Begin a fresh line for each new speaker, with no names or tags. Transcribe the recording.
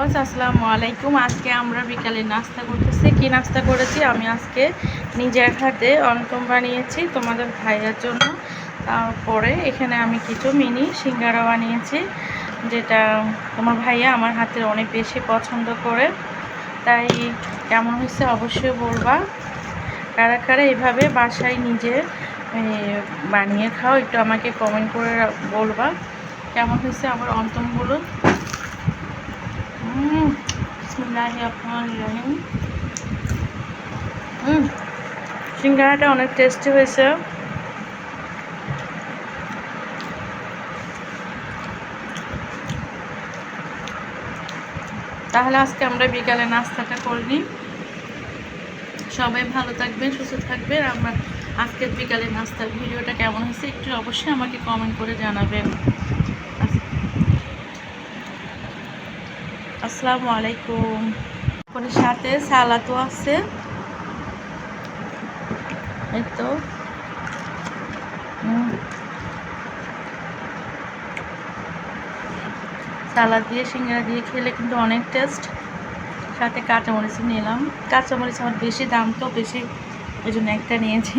Viewers আসসালামু আলাইকুম। আজকে আমরা বিকালে নাস্তা করতেছি। কি নাস্তা করেছি? আমি আজকে নিজের হাতে অন্টম বানিয়েছি তোমাদের ভাইয়ার জন্য। তারপরে এখানে আমি কিছু মিনি সিঙ্গারা বানিয়েছি, যেটা তোমার ভাইয়া আমার হাতের অনেক বেশি পছন্দ করে। তাই কেমন হয়েছে অবশ্যই বলবা। কারা কারা এভাবে বাসায় নিজে বানিয়ে খাও, একটু আমাকে কমেন্ট করে বলবা। কেমন হয়েছে আমার অন্তমগুলো হুম, সিঙ্গারাটা অনেক টেস্টি হয়েছে। তাহলে আজকে আমরা বিকালে নাস্তাটা করে নিই। সবাই ভালো থাকবেন, সুস্থ থাকবেন। আমার আজকের বিকালে নাস্তার ভিডিওটা কেমন হয়েছে একটু অবশ্যই আমাকে কমেন্ট করে জানাবেন। আসসালামু আলাইকুম। সাথে সালাদও আছে। এই তো। সালাদ দিয়ে, সিঙ্গারা দিয়ে খেলে কিন্তু অনেক টেস্ট। সাথে কাঁচামরিচ নিলাম। কাঁচামরিচ আমার বেশি দাম তো, বেশি ওই জন্য একটা নিয়েছি।